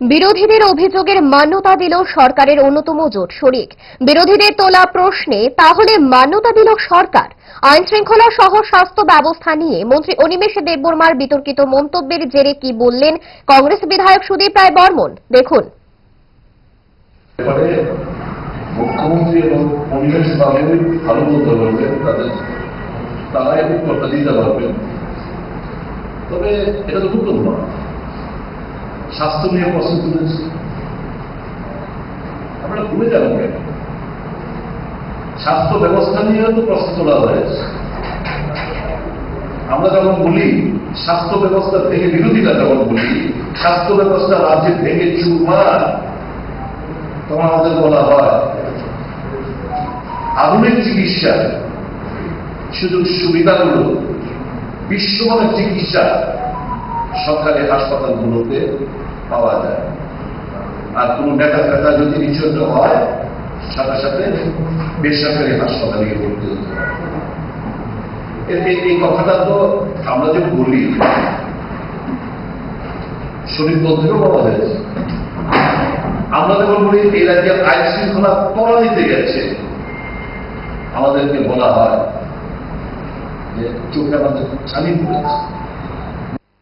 বিরোধীদের অভিযোগের মান্যতা দিল সরকারের অন্যতম জোট শরিক। বিরোধীদের তোলা প্রশ্নে, তাহলে মান্যতা দিল সরকার? আইন শৃঙ্খলা সহ স্বাস্থ্য ব্যবস্থা নিয়ে মন্ত্রী অনিমেষ দেববর্মার বিতর্কিত মন্তব্যের জেরে কি বললেন কংগ্রেস বিধায়ক সুদীপ রায় বর্মন? দেখুন। মুখ্যমন্ত্রী এবং বাবু ভালো বলতে পারবেন তাদের দিতে পারবেন। তবে এটা তো নয়। স্বাস্থ্য নিয়ে প্রশ্ন তুলেছি। আমরা ভুলে যাব স্বাস্থ্য ব্যবস্থা নিয়েও তো প্রশ্ন তোলা হয়েছে। আমরা যখন বলি, স্বাস্থ্য ব্যবস্থা থেকে বিরোধীরা যখন বলি, স্বাস্থ্য ব্যবস্থা রাজ্যে ভেঙে চুরমার তখন আমাদের বলা হয় আধুনিক চিকিৎসা, সুযোগ সুবিধাগুলো, বিশ্বমানের চিকিৎসা সরকারি হাসপাতালগুলোতে পাওয়া যায়। আর কোনো ব্যথা ব্যথা যদি নিচন্দ হয়, সাথে সাথে বেসরকারি হাসপাতালে গিয়ে ভর্তি হতে এই কথাটা তো আমরা যে বলি, শরীর থেকেও বলা হয়েছে আমরা যখন বলি, এই রাজ্যের আইন শৃঙ্খলা ত্বরান্বিতে গেছে, আমাদেরকে বলা হয় যে চোখে আমাদের ছানি পড়েছে।